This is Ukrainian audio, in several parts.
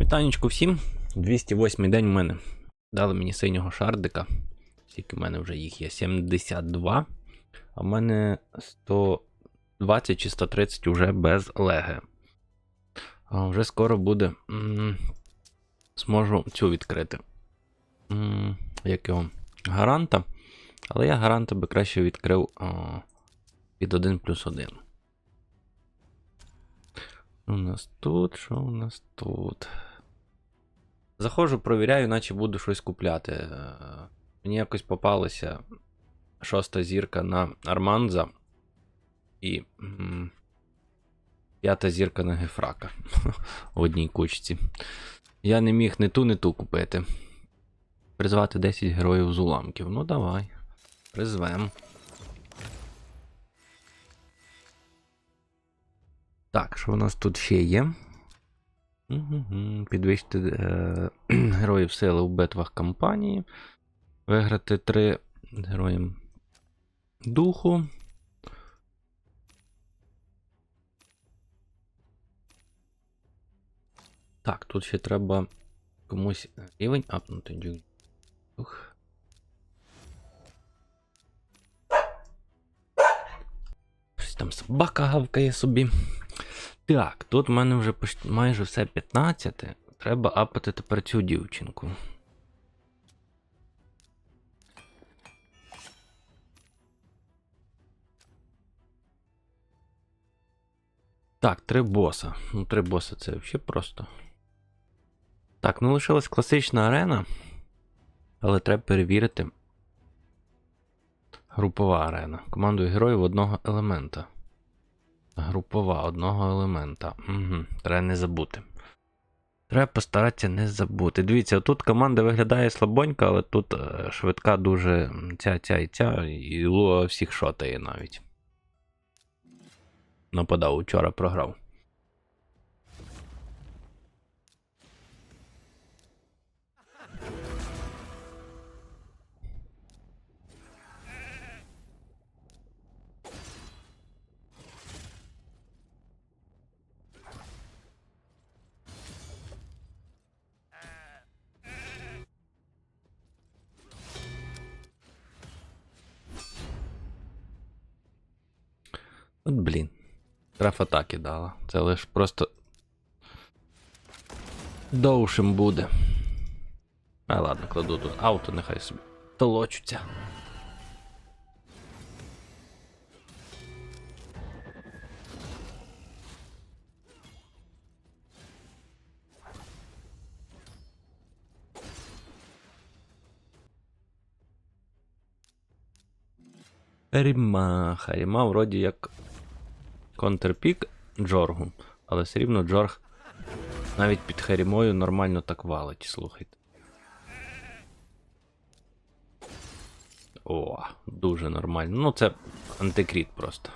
Вітанечку всім. 208 день в мене. Дали мені синього шардика. Скільки в мене вже їх є? 72. А в мене 120 чи 130 вже без леги. А вже скоро буде. Зможу цю відкрити. Як його? Гаранта. Але я гаранта би краще відкрив а, під 1 плюс 1. У нас тут? Що у нас тут? Заходжу, провіряю, наче буду щось купляти. Е, Мені якось попалася шоста зірка на Арманза і п'ята зірка на Гефрака в одній кучці. Я не міг не ту, не ту купити. Призвати 10 героїв з уламків. Ну давай. Призвем. Так, що у нас тут ще є? Підвищити е, героїв сили у битвах кампанії. Виграти 3 героям духу. Так, тут ще треба комусь рівень апнути. Дух. Щось там собака гавкає собі. Так, тут в мене вже майже все 15. Треба апати тепер цю дівчинку. Так, три боса. Ну, три боса це взагалі просто. Так, ну лишилась класична арена. Але треба перевірити. Групова арена. Командою героїв одного елемента. Групова одного елемента. Угу, Треба не забути. Треба постаратися не забути. Дивіться, тут команда виглядає слабонька, але тут е, швидка дуже ця, ця і ця, і Луа всіх шотає навіть. Нападав, вчора програв. От блін. Траф атаки дала. Це лиш просто. Довшим буде. А ладно, кладу тут авто, нехай собі толочуться. Ріма. Харіма вроді як контрпік Джоргу, але все рівно Джорг навіть під Харімою нормально так валить, слухайте. О, дуже нормально. Ну, це антикріт просто.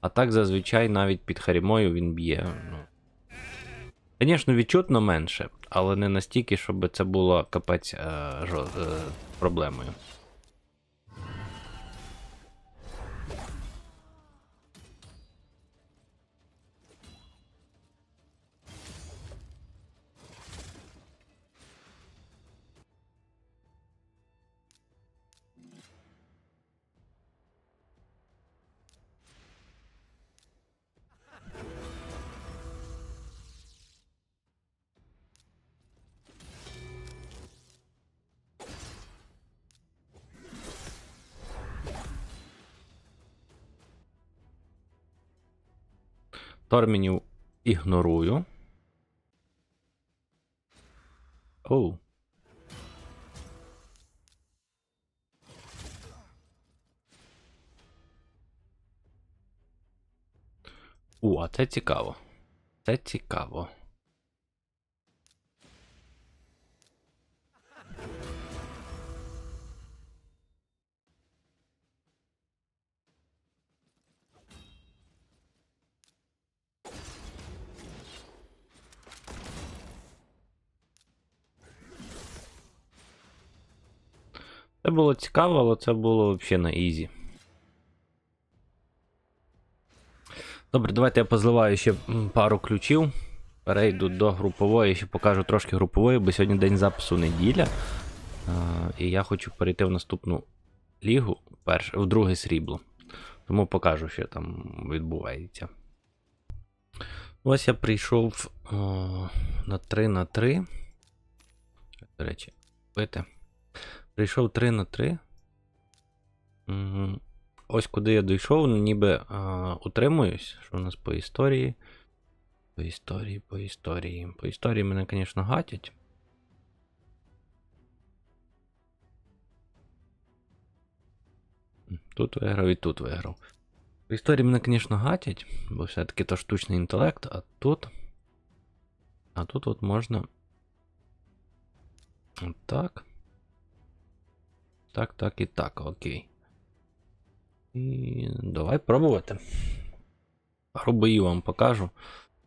А так зазвичай навіть під Харімою він б'є. Ну. Звісно, відчутно менше, але не настільки, щоб це було капець е, жо, е, проблемою. Тормінів ігнорую. Оу. О, а це цікаво. Це цікаво. Це було цікаво, але це було взагалі на ізі. Добре, давайте я позливаю ще пару ключів. перейду до групової, ще покажу трошки групової, бо сьогодні день запису неділя. І я хочу перейти в наступну лігу, в друге срібло. Тому покажу, що там відбувається. Ось я прийшов о, на 3 на 3. До речі, пити. Прийшов 3 на 3. Ось куди я дійшов, ну, ніби а, утримуюсь. Що у нас по історії? По історії, по історії. По історії мене, звісно, гатять. Тут виграв і тут виграв. В історії мене, звісно, гатять, бо все-таки то штучний інтелект, а тут. А тут от можна. От. Так, так і так, окей. І давай пробувати. Пару боїв вам покажу,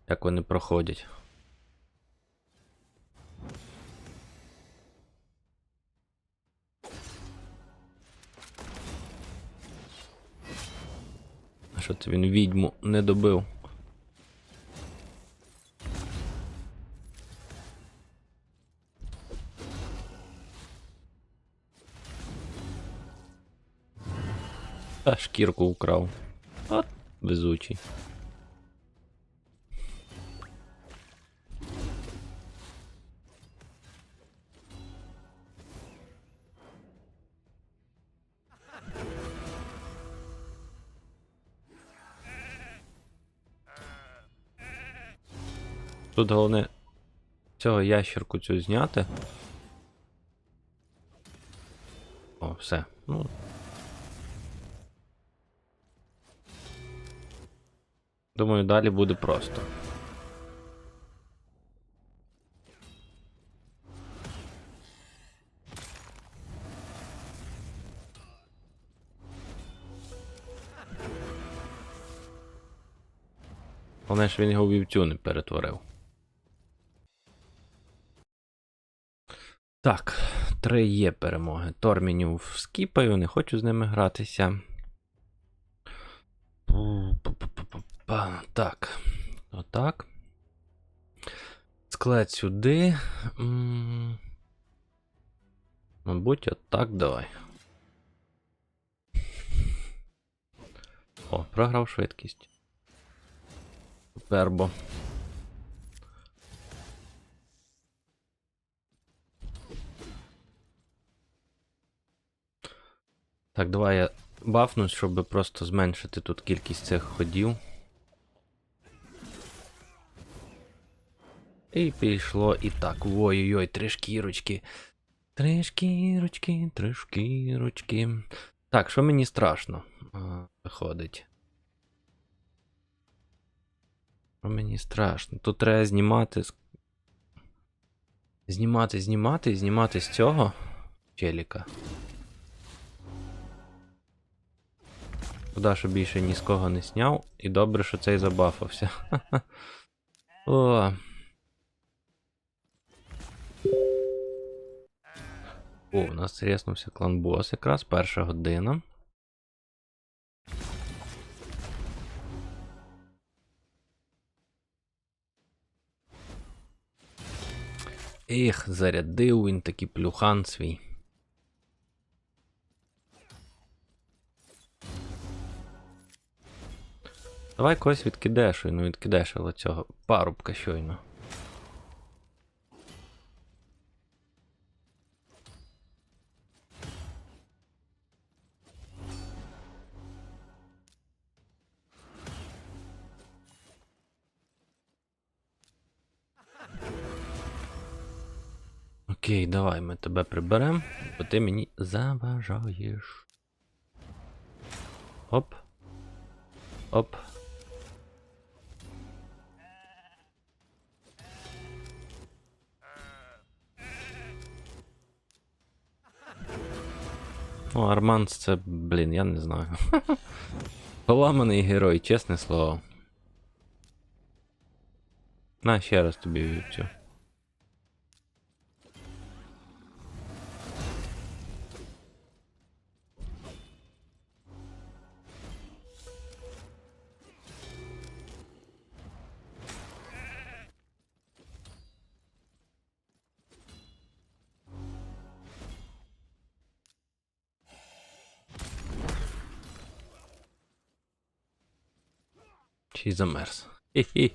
як вони проходять. Що це він відьму не добив? Та шкірку украв. От, везучий. Тут головне цього ящерку цю зняти. О, все. Ну. Думаю, далі буде просто. Головне, що він його в вівцю не перетворив. Так, три є перемоги. Тормінів скіпаю, не хочу з ними гратися. Пу-пу-пу-пу-па. Так. Отак. Склад сюди. Мабуть, отак давай. О, програв швидкість. Супербо. Так, давай я бафнусь, щоб просто зменшити тут кількість цих ходів. І пішло і так. Ой-ой-ой, три шкірочки. Три шкірочки, три шкірочки. Так, що мені страшно виходить? Що мені страшно? Тут треба знімати. Знімати, знімати, знімати з цього челіка. Шкода, що більше ні з кого не сняв. І добре, що цей забафався. О. О, у нас ріснувся клан бос якраз перша година. Ех, зарядив він такий плюхан свій. Давай когось відкидешуй, ну відкидешило цього парубка щойно. Окей, давай ми тебе приберемо, бо ти мені заважаєш. Оп. Оп. О, Арманс це, блін, я не знаю. Поламаний герой, чесне слово. На, ще раз тобі вівцю. Й замерз. Хі-хі.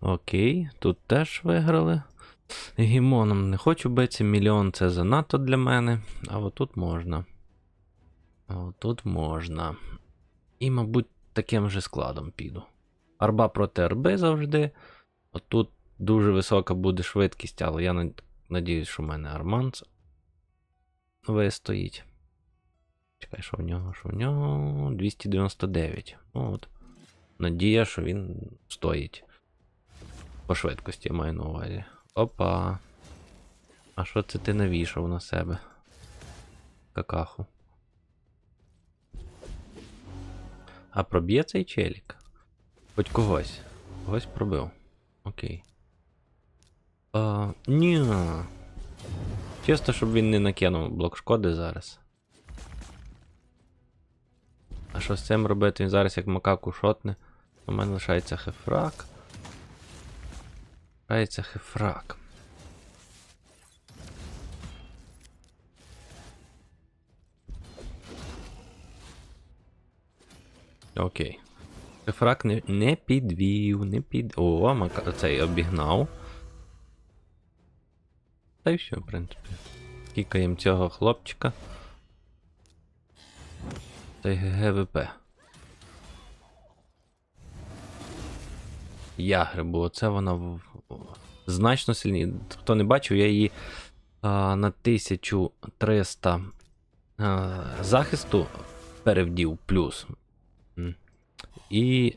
Окей, тут теж виграли. Гімоном не хочу битися, мільйон це занадто для мене. А отут можна. А отут можна. І, мабуть, таким же складом піду. Арба проти арби завжди. Отут дуже висока буде швидкість, але я над- надіюсь, що в мене арманц вистоїть. Чекай, що в нього? Що в нього? 299. Ну, От. Надія, що він стоїть. По швидкості я маю на увазі. Опа. А що це ти навішав на себе? Какаху. А проб'є цей челік? Хоч когось. Когось пробив. Окей. А, ні. Чисто, щоб він не накинув блок шкоди зараз. А що з цим робити? Він зараз як макаку шотне. У мене лишається хефрак. Лишається хефрак. Окей. Хефрак не, не підвів, не під. О, мака... цей обігнав. Та й все, в принципі. Кікаємо цього хлопчика. Та й ГГВП. Ягри, бо це вона значно сильніше. Хто не бачив, я її а, на 1300 а, захисту перевдів плюс. І.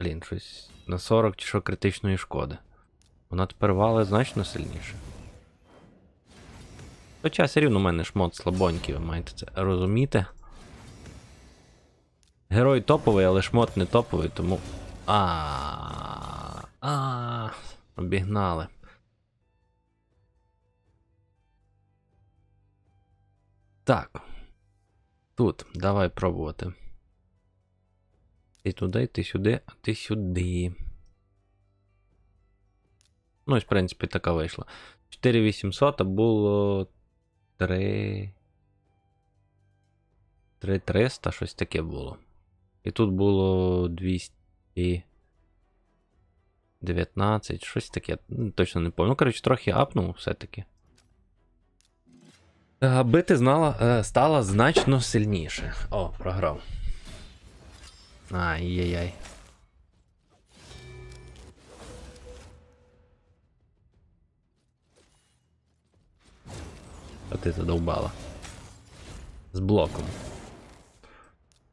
Блін, щось на 40 чи що критичної шкоди. Вона тепер валить значно сильніше. Хоча все рівно у мене шмот слабонький, ви маєте це розуміти. Герой топовий, але шмот не топовий, тому. А. А. Обігнали. Так. Тут, давай пробувати. Ти туди, ти сюди, а ти сюди. Ну, ось, в принципі, така вийшла. 4800, а було 3. 3300, щось таке було. І тут було 219, щось таке. ну, Точно не пам'ятаю. Ну, коротше, трохи апнув все-таки. Бити знала, е, стала значно сильніше. О, програв. Ай-яй-яй. А ти задовбала. З блоком.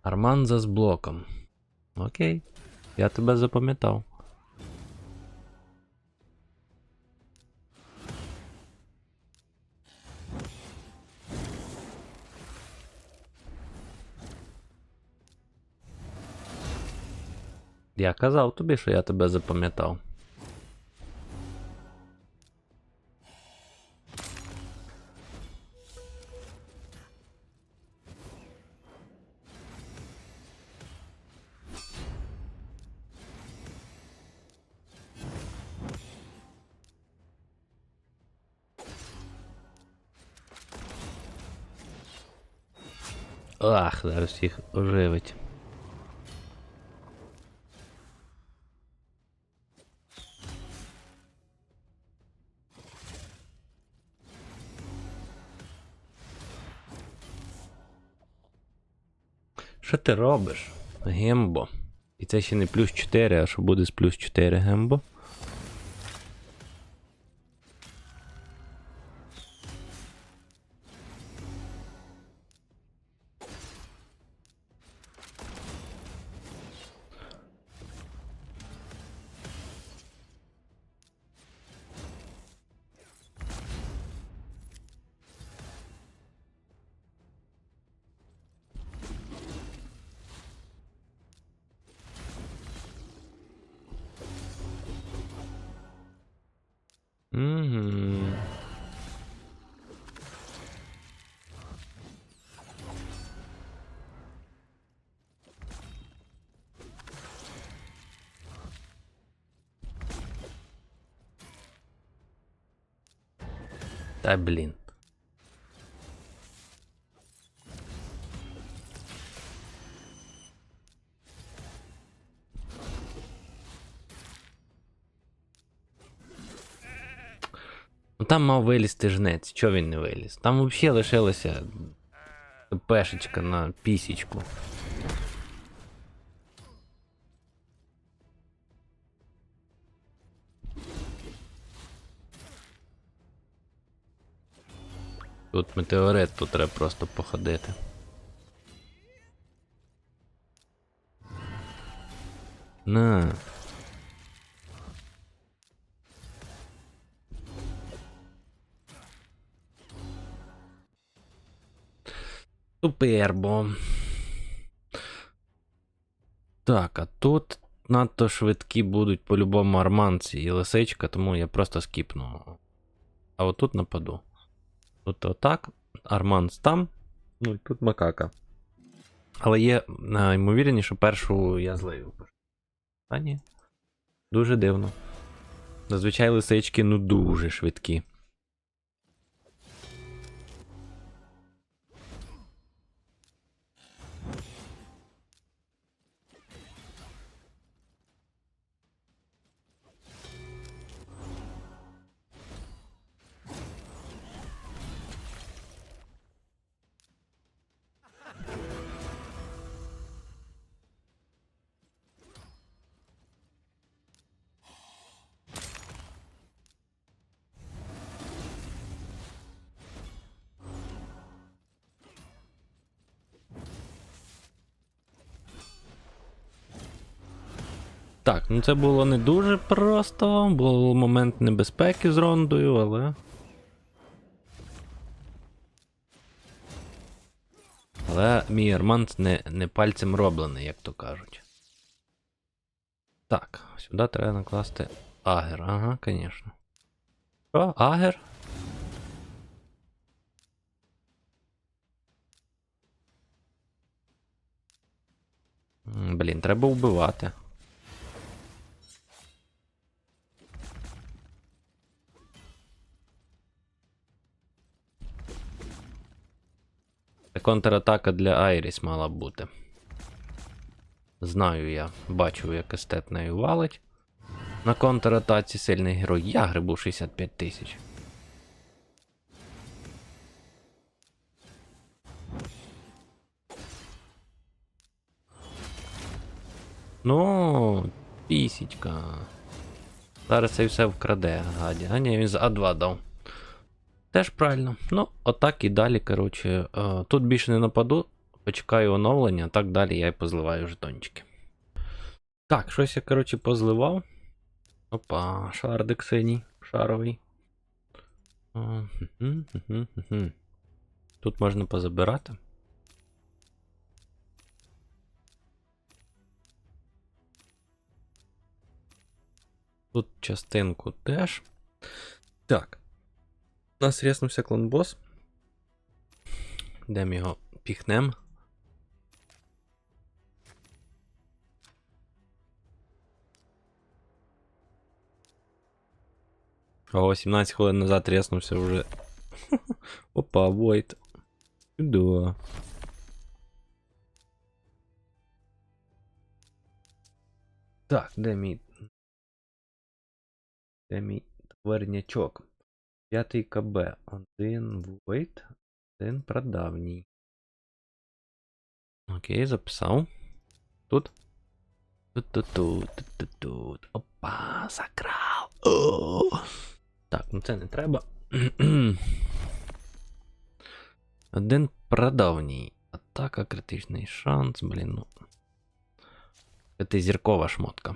Арманза з блоком. Окей. Я тебе запам'ятав. Я казав тобі, що я тебе запам'ятав. Ах, зараз всіх оживить. Що ти робиш? Гембо. І це ще не плюс 4, а що буде з плюс 4 гембо? Mm-hmm. Та блін. Там мав вилізти жнець, чого він не виліз? Там взагалі лишилася пешечка на пісічку. Тут метеорит, тут треба просто походити. На. Супербо. Так, а тут надто швидкі будуть по-любому арманці і лисичка, тому я просто скіпну. А отут нападу. Тут отак, арманц там, ну і тут макака. Але є а, ймовірність, що першу я злию. А ні. Дуже дивно. Зазвичай лисички ну дуже швидкі. Ну це було не дуже просто, був момент небезпеки з рондою, але. Але мій армант не, не пальцем роблений, як то кажуть. Так, сюди треба накласти агер. Ага, звісно. Що, агер? Блін, треба вбивати. Контратака для Айріс мала бути. Знаю я, бачу, як естет нею валить. На контратаці сильний герой. Я грибу 65 тисяч. Ну, пісічка. Зараз це все вкраде, гаді. А ні, він з А2 дав. Теж правильно. Ну, отак і далі, коротше. е, Тут більше не нападу. Почекаю оновлення, так далі я і позливаю жетончики. Так, щось я, коротше, позливав. Опа, шардик синій, шаровий. Хм. Тут можна позабирати. Тут частинку теж. Так. У нас ряснувся клонбос. Де ми його піхнем. О, 17 хвилин назад ряснувся вже. Опа, Войт. Да. Так, де мій. Де мій твернячок? П'ятий КБ. Один Войт, один прадавній. Окей, записав. Тут. Тут-тут-тут, тут-тут-тут. Опа, закрав. О! Так, ну це не треба. Один прадавній. Атака, критичний шанс, блін, ну. П'ятизіркова шмотка.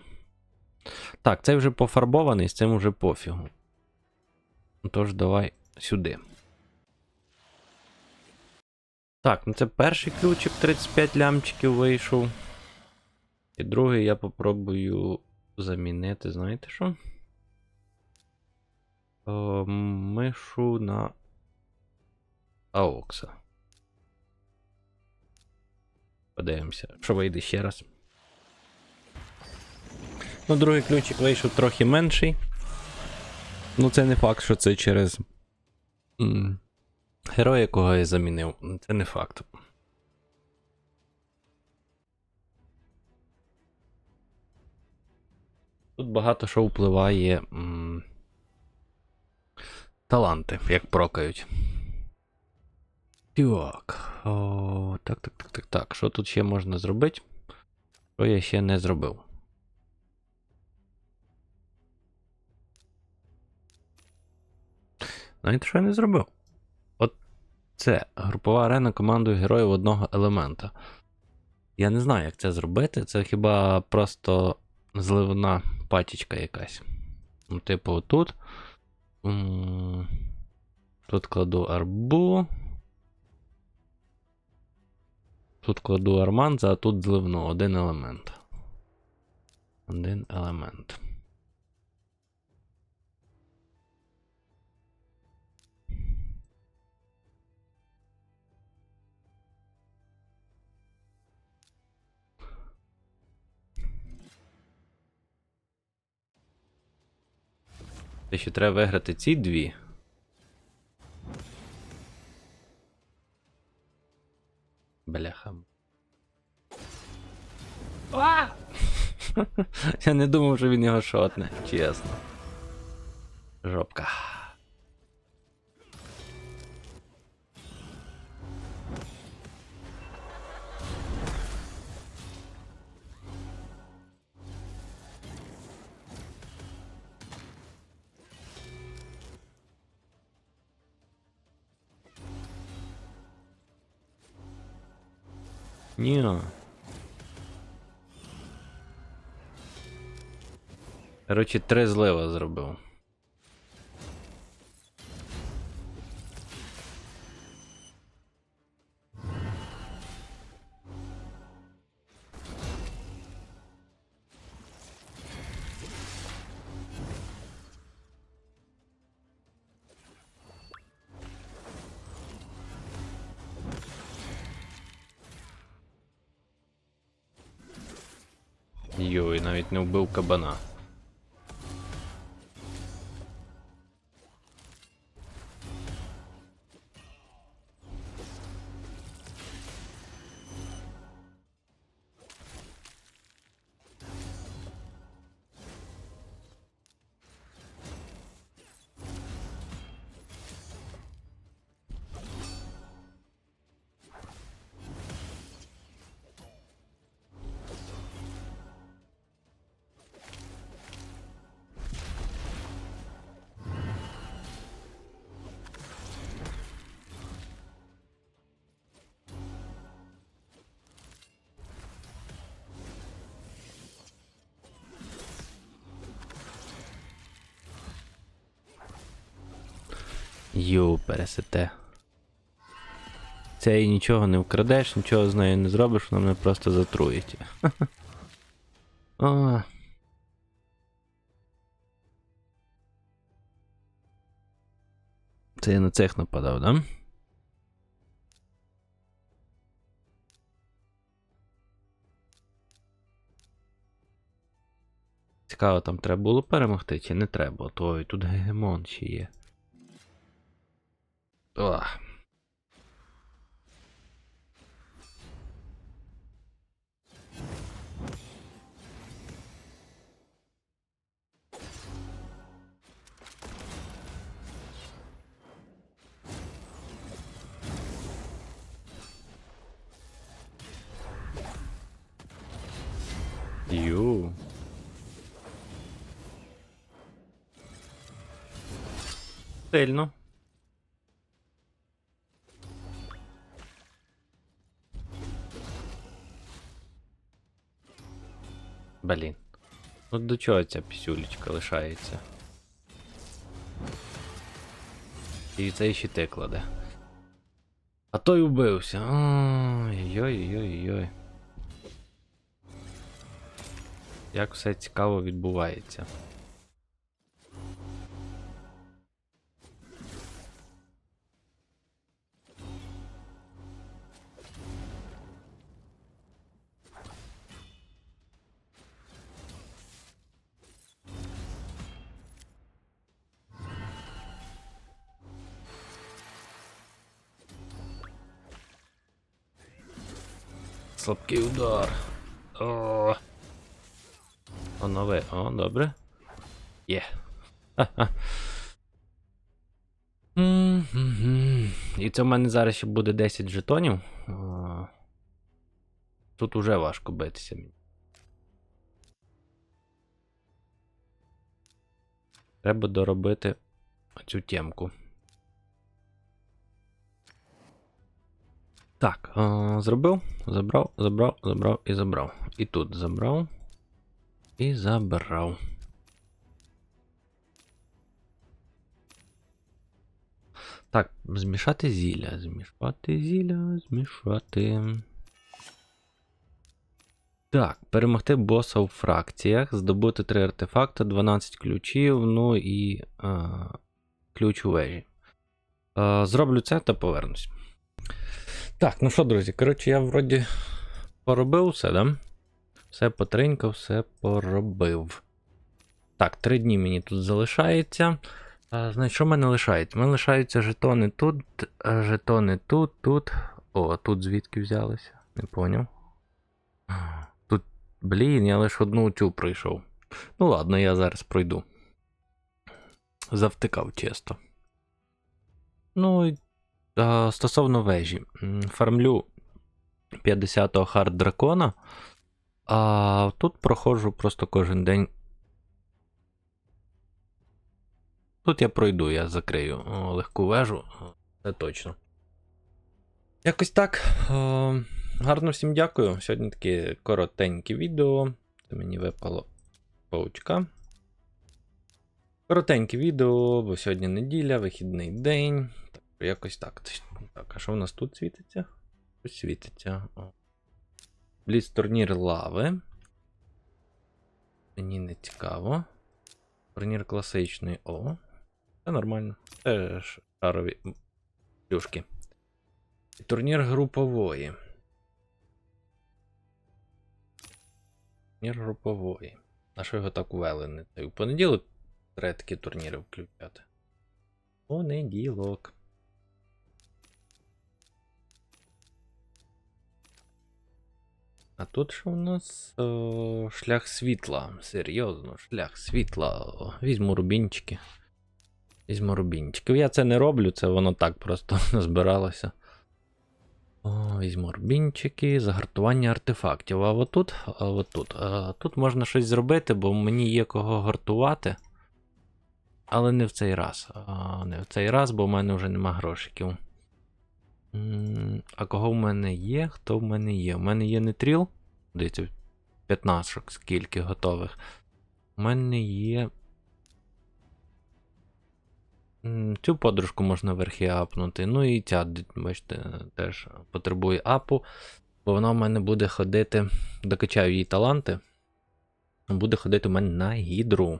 Так, цей вже пофарбований, з цим вже пофігу. Тож давай сюди. Так, ну це перший ключик 35 лямчиків вийшов. І другий я попробую замінити, знаєте що? О, мишу на Аокса. Подивимося, що вийде ще раз. Ну, другий ключик вийшов трохи менший. Ну, це не факт, що це через М. Герой, якого я замінив, це не факт. Тут багато що впливає. Таланти, як прокають. Так. О, так, так, так, так, так. Що тут ще можна зробити? Що я ще не зробив? Знаєте, що я не зробив? От це групова арена командою героїв одного елемента. Я не знаю, як це зробити. Це хіба просто зливна патічка якась. Ну, Типу, тут. Тут кладу арбу. Тут кладу арманза, а тут зливну. Один елемент. Один елемент. Те, ще треба виграти ці дві. Бляха. А! Я не думав, що він його шотне, чесно. Жопка. Ні. Коротше, три злива зробив. Не вбив кабана. Йоу, пересете. Це і нічого не вкрадеш, нічого з нею не зробиш, вона мене просто затруїть. О. Це я на цех нападав, да? Цікаво, там треба було перемогти, чи не треба? Той тут гегемон ще є. Ugh. You. Ele não. Блін. Ну до чого ця пісюлечка лишається? І цей щити кладе. А той убився. Ой-ой-ой-ой. Як все цікаво відбувається. Слабкий удар. О. О, нове. О, добре. Є. І це в мене зараз ще буде 10 жетонів. Тут уже важко битися мені. Треба доробити цю темку. Так, е, зробив, забрав, забрав, забрав і забрав. І тут забрав. І забрав. Так, змішати зілля. Змішати зілля, змішати. Так, перемогти боса у фракціях, здобути 3 артефакти, 12 ключів, ну і е, ключ у вежі. Е, зроблю це та повернусь. Так, ну що, друзі, коротше, я вроді поробив все, да? Все потринькав, все поробив. Так, 3 дні мені тут залишається. А, значить, що мене лишається? У лишаються жетони тут, е, жетони тут, тут. О, тут звідки взялися? Не поняв. Тут, блін, я лише одну цю пройшов. Ну ладно, я зараз пройду. Завтикав чисто. Ну, стосовно вежі. Фармлю 50-го хард дракона. А тут проходжу просто кожен день. Тут я пройду, я закрию легку вежу. Це точно. Якось так. Гарно всім дякую. Сьогодні таке коротеньке відео. Це мені випало паучка. Коротеньке відео, бо сьогодні неділя, вихідний день. Якось так. Так, а що в нас тут світиться? Щось світиться. Бліц турнір лави. Мені не цікаво. Турнір класичний. О. Це нормально. Це шарові плюшки. І Турнір групової. Турнір групової. На що його так ввели? Не. У понеділок треба турніри включати. Понеділок. А тут що у нас О, шлях світла. Серйозно, шлях світла. Візьму рубінчики. Візьму рубінчиків. Я це не роблю, це воно так просто збиралося. Візьму рубінчики, загартування артефактів. А отут, а отут. А, тут можна щось зробити, бо мені є кого гартувати. Але не в цей раз. А, не в цей раз, бо в мене вже нема грошиків. А кого в мене є? Хто в мене є? У мене є нетріл. Дивіться, 15 скільки готових. У мене є. Цю подружку можна верхи апнути. Ну і ця, бачите, теж потребує апу. Бо вона в мене буде ходити. Докачаю її таланти. Буде ходити у мене на гідру.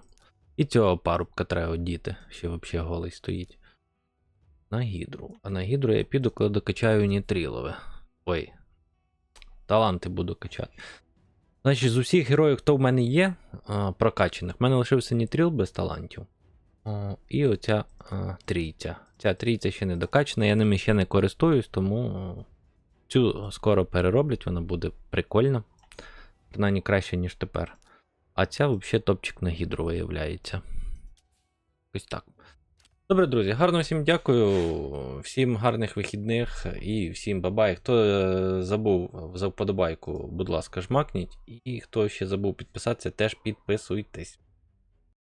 І цього парубка треба одіти. Ще взагалі голий стоїть. На гідру. А на гідру я піду, коли докачаю нітрілове. Ой. Таланти буду качати. Значить, з усіх героїв, хто в мене є, прокачаних, в мене лишився нітріл без талантів. І оця трійця. Ця трійця ще не докачана, я ними ще не користуюсь, тому цю скоро перероблять, вона буде прикольна. Принаймні краще, ніж тепер. А ця взагалі топчик на гідру виявляється. Ось так. Добре, друзі, гарно всім дякую. Всім гарних вихідних і всім бабай. Хто е, забув за вподобайку, будь ласка, жмакніть. І хто ще забув підписатися, теж підписуйтесь.